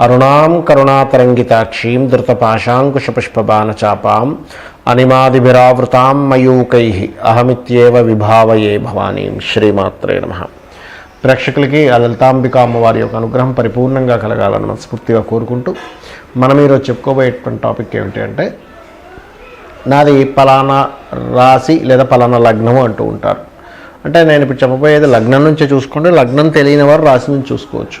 అరుణాం కరుణాతరంగితాక్షీం ధృతపాశాంకుశపుష్పబాణచాపాం అనిమాదిభిరావృతాం మయూకై అహమిత్యేవ విభావయే భవానీం శ్రీమాత్రే నమ. ప్రేక్షకులకి ఆ లలితాంబిక అమ్మవారి యొక్క అనుగ్రహం పరిపూర్ణంగా కలగాలని మనస్ఫూర్తిగా కోరుకుంటూ మనం ఈరోజు చెప్పుకోబోయేటువంటి టాపిక్ ఏమిటి అంటే నాది పలానా రాశి లేదా పలానా లగ్నము అంటూ ఉంటారు. అంటే నేను ఇప్పుడు చెప్పబోయేది లగ్నం నుంచే చూసుకుంటే లగ్నం తెలియని వారు రాశి నుంచి చూసుకోవచ్చు.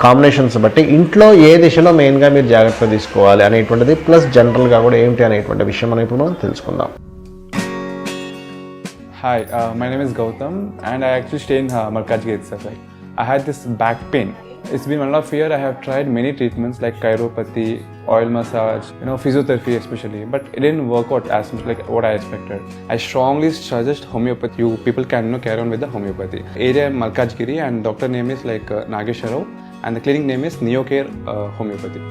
కాంబినేషన్స్ బట్టి ఇంట్లో ఏ దిశలో మెయిన్గా మీరు జాగ్రత్త తీసుకోవాలి అనేటువంటిది ప్లస్ జనరల్గా కూడా ఏమిటి అనేటువంటి విషయం అని ఇప్పుడు మనం తెలుసుకుందాం. Hi my name is Gautam and I actually stay in Markaz gate sir I had this back pain it's been one of year I have tried many treatments like chiropathy oil massage you know physiotherapy especially but it in work out as much like what I expected I strongly suggest homeopathy you people can no carry on with homeopathy area Malkajgiri and doctor name is like Nageswararao and the clinic name is Neocare uh, Homeopathy.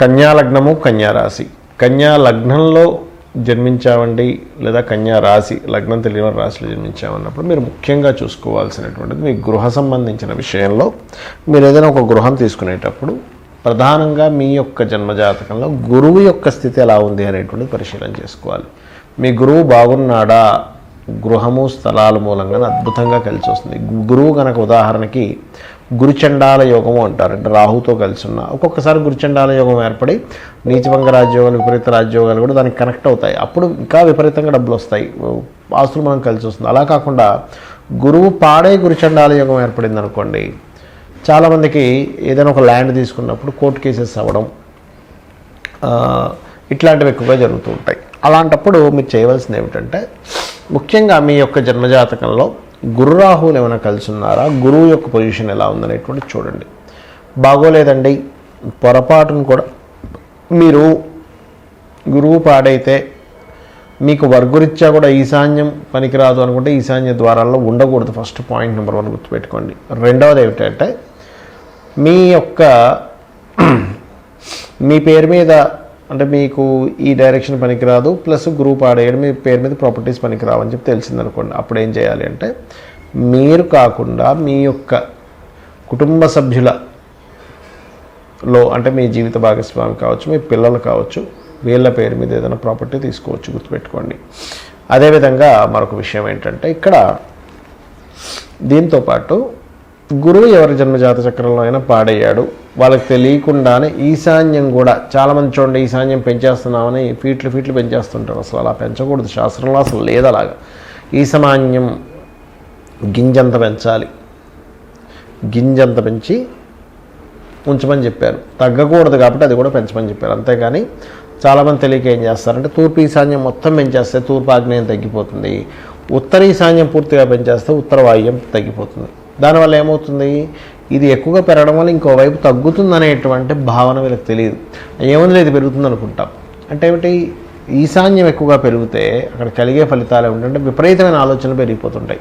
కన్యా లగ్నము కన్యా రాశి. కన్యా లగ్నంలో జన్మించామండి లేదా కన్యా రాశి లగ్నం తెలియని రాశిలో జన్మించామన్నప్పుడు మీరు ముఖ్యంగా చూసుకోవాల్సినటువంటిది మీ గృహ సంబంధించిన విషయంలో. మీరు ఏదైనా ఒక గృహం తీసుకునేటప్పుడు ప్రధానంగా మీ యొక్క జన్మజాతకంలో గురువు యొక్క స్థితి ఎలా ఉంది అనేటువంటిది పరిశీలన చేసుకోవాలి. మీ గురువు బాగున్నాడా? గృహము స్థలాల మూలంగా అద్భుతంగా కలిసి వస్తుంది. గురువు కనుక ఉదాహరణకి గురుచండాల యోగము అంటారు. అంటే రాహుతో కలిసి ఉన్న ఒక్కొక్కసారి గురుచండాల యోగం ఏర్పడి నీచభంగ రాజ్యోగాలు విపరీత రాజ్యోగాలు కూడా దానికి కనెక్ట్ అవుతాయి. అప్పుడు ఇంకా విపరీతంగా డబ్బులు వస్తాయి. ఆస్తులు మనం కలిసి వస్తుంది. అలా కాకుండా గురువు పాడే గురుచండాల యోగం ఏర్పడింది అనుకోండి చాలామందికి ఏదైనా ఒక ల్యాండ్ తీసుకున్నప్పుడు కోర్టు కేసెస్ అవ్వడం ఇట్లాంటివి ఎక్కువగా జరుగుతూ ఉంటాయి. అలాంటప్పుడు మీరు చేయవలసింది ఏమిటంటే ముఖ్యంగా మీ యొక్క జన్మజాతకంలో గురు రాహువులు ఏమైనా కలిసి ఉన్నారా గురువు యొక్క పొజిషన్ ఎలా ఉందనేటువంటి చూడండి. బాగోలేదండి. పొరపాటును కూడా మీరు గురువు పాడైతే మీకు వర్గురీత్యా కూడా ఈశాన్యం పనికిరాదు అనుకుంటే ఈశాన్య ద్వారాల్లో ఉండకూడదు. ఫస్ట్ పాయింట్ నెంబర్ వన్ గుర్తుపెట్టుకోండి. రెండవది ఏమిటంటే మీ యొక్క మీ పేరు మీద అంటే మీకు ఈ డైరెక్షన్ పనికిరాదు ప్లస్ గ్రూప్ ఆడేయడం మీ పేరు మీద ప్రాపర్టీస్ పనికిరావు అని చెప్పి తెలిసిందనుకోండి. అప్పుడు ఏం చేయాలి అంటే మీరు కాకుండా మీ యొక్క కుటుంబ సభ్యుల లో అంటే మీ జీవిత భాగస్వామి కావచ్చు మీ పిల్లలు కావచ్చు వీళ్ళ పేరు మీద ఏదైనా ప్రాపర్టీ తీసుకోవచ్చు గుర్తుపెట్టుకోండి. అదేవిధంగా మరొక విషయం ఏంటంటే ఇక్కడ దీంతో పాటు గురువు ఎవరి జన్మజాత చక్రంలో అయినా పాడయ్యాడు. వాళ్ళకి తెలియకుండానే ఈశాన్యం కూడా చాలామంది చూడండి ఈశాన్యం పెంచేస్తున్నామని ఫీట్లు ఫీట్లు పెంచేస్తుంటారు. అసలు అలా పెంచకూడదు. శాస్త్రంలో అసలు లేదు అలాగా. ఈశాన్యం గింజంత పెంచాలి. గింజంత పెంచి ఉంచమని చెప్పారు. తగ్గకూడదు కాబట్టి అది కూడా పెంచమని చెప్పారు. అంతేగాని చాలామంది తెలియక ఏం చేస్తారంటే తూర్పు ఈశాన్యం మొత్తం పెంచేస్తే తూర్పు ఆగ్నేయం తగ్గిపోతుంది. ఉత్తర ఈశాన్యం పూర్తిగా పెంచేస్తే ఉత్తర వాయువ్యం తగ్గిపోతుంది. దానివల్ల ఏమవుతుంది? ఇది ఎక్కువగా పెరగడం వల్ల ఇంకోవైపు తగ్గుతుంది అనేటువంటి భావన వీళ్ళకి తెలియదు. ఏముంది లేదు పెరుగుతుంది అనుకుంటాం. అంటే ఏమిటి? ఈశాన్యం ఎక్కువగా పెరిగితే అక్కడ కలిగే ఫలితాలు ఏమిటంటే విపరీతమైన ఆలోచనలు పెరిగిపోతుంటాయి.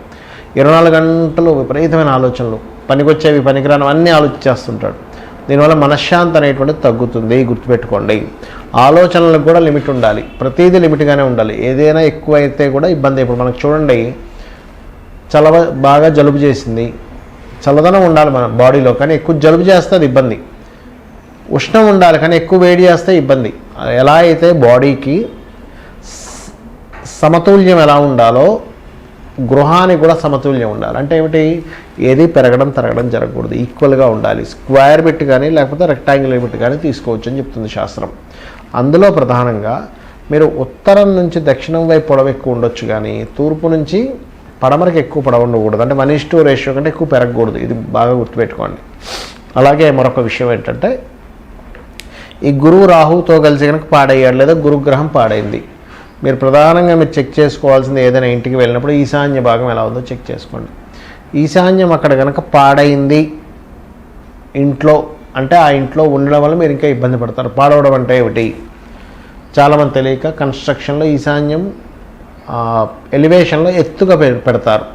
ఇరవై నాలుగు గంటలు విపరీతమైన ఆలోచనలు. పనికొచ్చేవి పనికిరాని అన్నీ ఆలోచించేస్తుంటాడు దీనివల్ల మనశ్శాంతి అనేటువంటిది తగ్గుతుంది గుర్తుపెట్టుకోండి. ఆలోచనలకు కూడా లిమిట్ ఉండాలి. ప్రతిదీ లిమిట్గానే ఉండాలి. ఏదైనా ఎక్కువ అయితే కూడా ఇబ్బంది. ఇప్పుడు మనకు చూడండి చలవ బాగా జలుబు చేసింది. చల్లదనం ఉండాలి మన బాడీలో కానీ ఎక్కువ జలుబు చేస్తే అది ఇబ్బంది. ఉష్ణం ఉండాలి కానీ ఎక్కువ వేడి చేస్తే ఇబ్బంది. ఎలా అయితే బాడీకి సమతుల్యం ఎలా ఉండాలో గృహానికి కూడా సమతుల్యం ఉండాలి. అంటే ఏమిటి? ఏది పెరగడం తరగడం జరగకూడదు. ఈక్వల్గా ఉండాలి. స్క్వేర్ బిట్ కానీ లేకపోతే రెక్టాంగిల్ బిట్ కానీ తీసుకోవచ్చు అని చెప్తుంది శాస్త్రం. అందులో ప్రధానంగా మీరు ఉత్తరం నుంచి దక్షిణం వైపు పొడవు ఎక్కువ ఉండొచ్చు కానీ తూర్పు నుంచి పడమరకు ఎక్కువ పొడవు ఉండకూడదు. అంటే వన్ ఇస్ టూ రేషియో కంటే ఎక్కువ పెరగకూడదు. ఇది బాగా గుర్తుపెట్టుకోండి. అలాగే మరొక విషయం ఏంటంటే ఈ గురువు రాహుతో కలిసి కనుక పాడయ్యాడు లేదా గురుగ్రహం పాడైంది. మీరు ప్రధానంగా మీరు చెక్ చేసుకోవాల్సింది ఏదైనా ఇంటికి వెళ్ళినప్పుడు ఈశాన్య భాగం ఎలా ఉందో చెక్ చేసుకోండి. ఈశాన్యం అక్కడ కనుక పాడైంది ఇంట్లో అంటే ఆ ఇంట్లో ఉండడం వల్ల మీరు ఇంకా ఇబ్బంది పడతారు. పాడవడం అంటే ఏమిటి? చాలామంది తెలియక కన్స్ట్రక్షన్లో ఈశాన్యం ఎలివేషన్లో ఎత్తుగా పె- పెడతారు.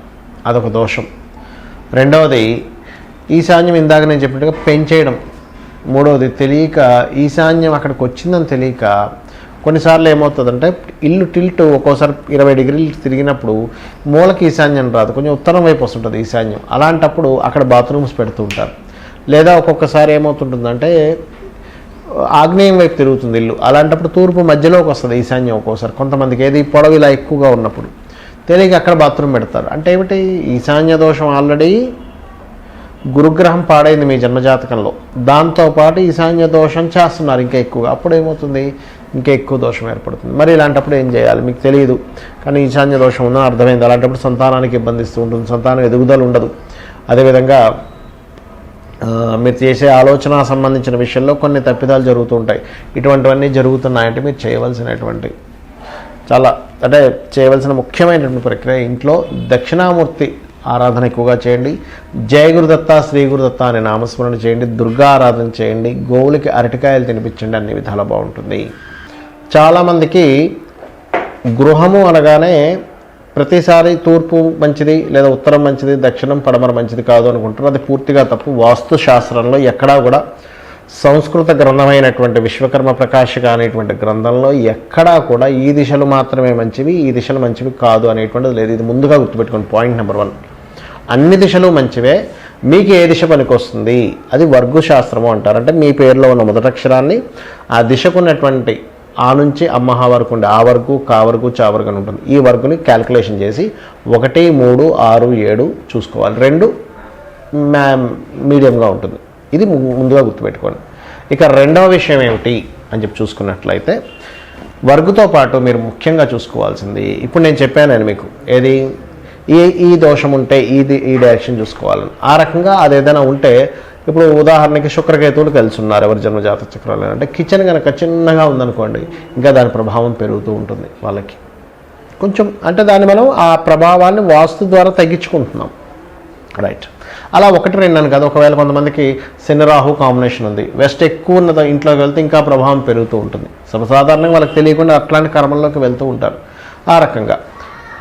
అదొక దోషం. రెండవది ఈశాన్యం ఇందాక నేను చెప్పినట్టుగా పెంచేయడం. మూడవది తెలియక ఈశాన్యం అక్కడికి వచ్చిందని తెలియక కొన్నిసార్లు ఏమవుతుందంటే ఇల్లు టిల్ట్ ఒక్కోసారి ఇరవై డిగ్రీలు తిరిగినప్పుడు మూలకి ఈశాన్యం రాదు. కొంచెం ఉత్తరం వైపు వస్తుంటుంది ఈశాన్యం. అలాంటప్పుడు అక్కడ బాత్రూమ్స్ పెడుతూ ఉంటారు. లేదా ఒక్కొక్కసారి ఏమవుతుంటుందంటే ఆగ్నేయం వైపు తిరుగుతుంది ఇల్లు. అలాంటప్పుడు తూర్పు మధ్యలోకి వస్తుంది ఈశాన్యం ఒక్కోసారి. కొంతమందికి ఏది పొడవు ఇలా ఎక్కువగా ఉన్నప్పుడు. తెలియక అక్కడ బాత్రూమ్ పెడతారు. అంటే ఏమిటి? ఈశాన్య దోషం ఆల్రెడీ గురుగ్రహం పాడైంది మీ జన్మజాతకంలో. దాంతోపాటు ఈశాన్య దోషం చేస్తున్నారు ఇంకా ఎక్కువగా. అప్పుడు ఏమవుతుంది? ఇంకా ఎక్కువ దోషం ఏర్పడుతుంది. మరి ఇలాంటప్పుడు ఏం చేయాలి? మీకు తెలియదు కానీ ఈశాన్య దోషం ఉన్న అర్థమైంది. అలాంటప్పుడు సంతానానికి ఇబ్బందిస్తూ ఉంటుంది. సంతానం ఎదుగుదల ఉండదు. అదేవిధంగా మీరు చేసే ఆలోచన సంబంధించిన విషయంలో కొన్ని తప్పిదాలు జరుగుతూ ఉంటాయి. ఇటువంటివన్నీ జరుగుతున్నాయంటే మీరు చేయవలసినటువంటి చాలా అంటే చేయవలసిన ముఖ్యమైనటువంటి ప్రక్రియ ఇంట్లో దక్షిణామూర్తి ఆరాధన ఎక్కువగా చేయండి. జయ గురుదత్త శ్రీ గురుదత్త అనే నామస్మరణ చేయండి. దుర్గా ఆరాధన చేయండి. గోవులకి అరటికాయలు తినిపించండి. అన్ని విధాలు బాగుంటుంది. చాలామందికి గృహము అనగానే ప్రతిసారి తూర్పు మంచిది లేదా ఉత్తరం మంచిది దక్షిణం పడమర మంచిది కాదు అనుకుంటారు. అది పూర్తిగా తప్పు. వాస్తు శాస్త్రంలో ఎక్కడా కూడా సంస్కృత గ్రంథమైనటువంటి విశ్వకర్మ ప్రకాశిక అనేటువంటి గ్రంథంలో ఎక్కడా కూడా ఈ దిశలు మాత్రమే మంచివి ఈ దిశలు మంచివి కాదు అనేటువంటిది లేదు. ఇది ముందుగా గుర్తుపెట్టుకోండి. Point number one. అన్ని దిశలు మంచివే మీకు ఏ దిశ పనికొస్తుంది? అది వర్గు శాస్త్రము అంటారు. అంటే మీ పేరులో ఉన్న మొదటి అక్షరాన్ని ఆ దిశకు ఉన్నటువంటి ఆ నుంచి అమ్మహ వరకు ఉండే ఆ వరకు కా వరకు చా వరకు అని ఉంటుంది. ఈ వరకుని క్యాలిక్యులేషన్ చేసి ఒకటి మూడు ఆరు ఏడు చూసుకోవాలి. రెండు మ్యా మీడియంగా ఉంటుంది. ఇది ముందుగా గుర్తుపెట్టుకోండి. ఇక రెండవ విషయం ఏమిటి అని చెప్పి చూసుకున్నట్లయితే వర్గుతో పాటు మీరు ముఖ్యంగా చూసుకోవాల్సింది ఇప్పుడు నేను చెప్పాను నేను మీకు ఏది? ఈ ఈ దోషం ఉంటే ఇది ఈ డైరెక్షన్ చూసుకోవాలని. ఆ రకంగా అది ఏదైనా ఉంటే ఇప్పుడు ఉదాహరణకి శుక్రకేతువులు కలిసి ఉన్నారు ఎవరి జన్మజాత చక్రాలు? అంటే కిచెన్ కనుక చిన్నగా ఉందనుకోండి ఇంకా దాని ప్రభావం పెరుగుతూ ఉంటుంది వాళ్ళకి. కొంచెం అంటే దాన్ని మనం ఆ ప్రభావాన్ని వాస్తు ద్వారా తగ్గించుకుంటున్నాం. రైట్. అలా ఒకటి రెండు అని కదా ఒకవేళ కొంతమందికి శని రాహు కాంబినేషన్ ఉంది. వెస్ట్ ఎక్కువ ఉన్న ఇంట్లోకి వెళ్తే ఇంకా ప్రభావం పెరుగుతూ ఉంటుంది. సర్వసాధారణంగా వాళ్ళకి తెలియకుండా అట్లాంటి కర్మల్లోకి వెళ్తూ ఉంటారు. ఆ రకంగా.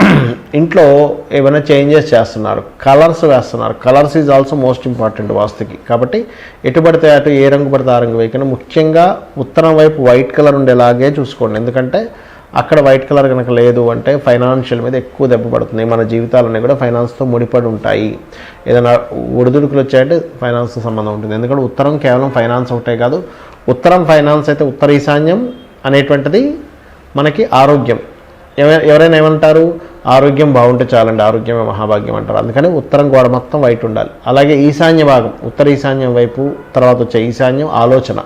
ఇంట్లో ఏమైనా చేంజెస్ చేస్తున్నారు కలర్స్ వేస్తున్నారు. Colours is also most important వాస్తుకి. కాబట్టి ఎటు పడితే అటు ఏ రంగు పడితే ఆ రంగు వేయకుండా. ముఖ్యంగా ఉత్తరం వైపు వైట్ కలర్ ఉండేలాగే చూసుకోండి. ఎందుకంటే అక్కడ వైట్ కలర్ కనుక లేదు అంటే ఫైనాన్షియల్ మీద ఎక్కువ దెబ్బ పడుతుంది. మన జీవితాలన్నీ కూడా ఫైనాన్స్తో ముడిపడి ఉంటాయి. ఏదైనా ఒడిదుడుకులు వచ్చాయంటే ఫైనాన్స్తో సంబంధం ఉంటుంది. ఎందుకంటే ఉత్తరం కేవలం ఫైనాన్స్ ఒకటే కాదు. ఉత్తరం ఫైనాన్స్ అయితే ఉత్తర ఈశాన్యం అనేటువంటిది మనకి ఆరోగ్యం. ఎవరైనా ఏమంటారు? ఆరోగ్యం బాగుంటే చాలండి ఆరోగ్యమే మహాభాగ్యం అంటారు. అందుకని ఉత్తరం గోడ మొత్తం వైట్ ఉండాలి. అలాగే ఈశాన్య భాగం ఉత్తర ఈశాన్యం వైపు తర్వాత వచ్చే ఈశాన్యం ఆలోచన.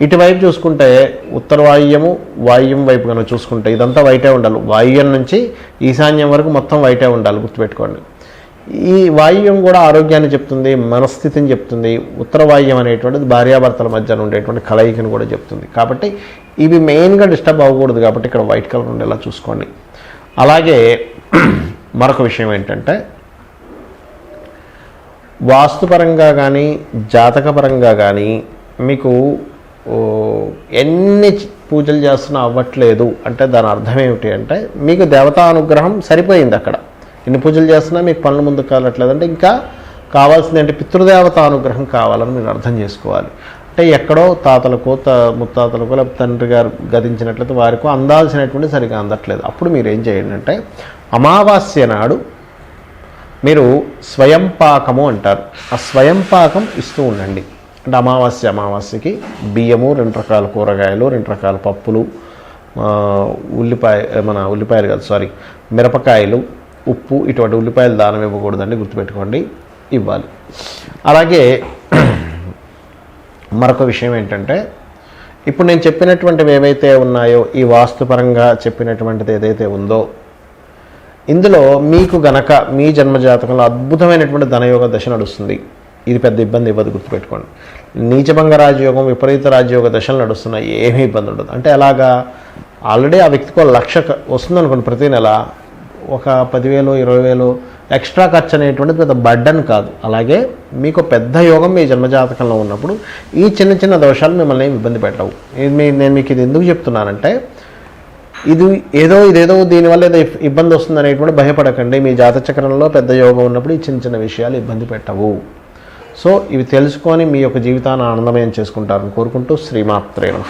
ఇటువైపు చూసుకుంటే ఉత్తర వాయువ్యము వాయువ్యం వైపు కనుక చూసుకుంటే ఇదంతా వైటే ఉండాలి. వాయువ్యం నుంచి ఈశాన్యం వరకు మొత్తం వైటే ఉండాలి గుర్తుపెట్టుకోండి. ఈ వాయువ్యం కూడా ఆరోగ్యాన్ని చెప్తుంది మనస్థితిని చెప్తుంది ఉత్తర వాయువ్యం అనేటువంటిది భార్యాభర్తల మధ్య ఉండేటువంటి కలయికను కూడా చెప్తుంది. కాబట్టి ఇవి మెయిన్గా డిస్టర్బ్ అవ్వకూడదు కాబట్టి ఇక్కడ వైట్ కలర్ ఉండేలా చూసుకోండి. అలాగే మరొక విషయం ఏంటంటే వాస్తుపరంగా కానీ జాతకపరంగా కానీ మీకు ఎన్ని పూజలు చేస్తున్నా అవ్వట్లేదు అంటే దాని అర్థం ఏమిటి అంటే మీకు దేవతా అనుగ్రహం సరిపోయింది అక్కడ. ఎన్ని పూజలు చేస్తున్నా మీకు పనులు ముందు కావట్లేదు అంటే ఇంకా కావాల్సింది అంటే పితృదేవత అనుగ్రహం కావాలని మీరు అర్థం చేసుకోవాలి. అంటే ఎక్కడో తాతలకో త ముత్తాతలకో లేకపోతే తండ్రి గారు గతించినట్లయితే వారికో అందాల్సినటువంటి సరిగా అందట్లేదు. అప్పుడు మీరు ఏం చేయండి అంటే అమావాస్య నాడు మీరు స్వయం పాకము అంటారు. ఆ స్వయం పాకం ఇస్తూ ఉండండి. అంటే అమావాస్య అమావాస్యకి బియ్యము రెండు రకాల కూరగాయలు రెండు రకాల పప్పులు ఉల్లిపాయ మన ఉల్లిపాయలు కాదు సారీ మిరపకాయలు ఉప్పు ఇటువంటి ఉల్లిపాయలు దానం ఇవ్వకూడదండి గుర్తుపెట్టుకోండి ఇవ్వాలి. అలాగే మరొక విషయం ఏంటంటే ఇప్పుడు నేను చెప్పినటువంటివి ఏవైతే ఉన్నాయో ఈ వాస్తుపరంగా చెప్పినటువంటిది ఏదైతే ఉందో ఇందులో మీకు గనక మీ జన్మజాతకంలో అద్భుతమైనటువంటి ధనయోగ దశ నడుస్తుంది. ఇది పెద్ద ఇబ్బంది ఇవ్వదు గుర్తుపెట్టుకోండి. నీచభంగ రాజయోగం విపరీత రాజయోగ దశలు నడుస్తున్నాయి ఏమీ ఇబ్బంది ఉండదు. అంటే అలాగా ఆల్రెడీ ఆ వ్యక్తికి ఒక లక్ష వస్తుంది అనుకోండి ప్రతి నెల ఒక పదివేలు ఇరవై వేలు ఎక్స్ట్రా ఖర్చు అనేటువంటిది పెద్ద బడ్డన్ కాదు. అలాగే మీకు పెద్ద యోగం మీ జన్మజాతకంలో ఉన్నప్పుడు ఈ చిన్న చిన్న దోషాలు మిమ్మల్ని ఇబ్బంది పెట్టవు. మీ- నేను మీకు ఇది ఎందుకు చెప్తున్నానంటే ఇది ఏదో ఇదేదో దీనివల్ల ఏదో ఇబ్బంది వస్తుంది అనేటువంటి భయపడకండి. మీ జాత చక్రంలో పెద్ద యోగం ఉన్నప్పుడు ఈ చిన్న చిన్న విషయాలు ఇబ్బంది పెట్టవు. సో ఇవి తెలుసుకొని మీ యొక్క జీవితాన్ని ఆనందమయం చేసుకుంటారని కోరుకుంటూ శ్రీమాత్రే నమ.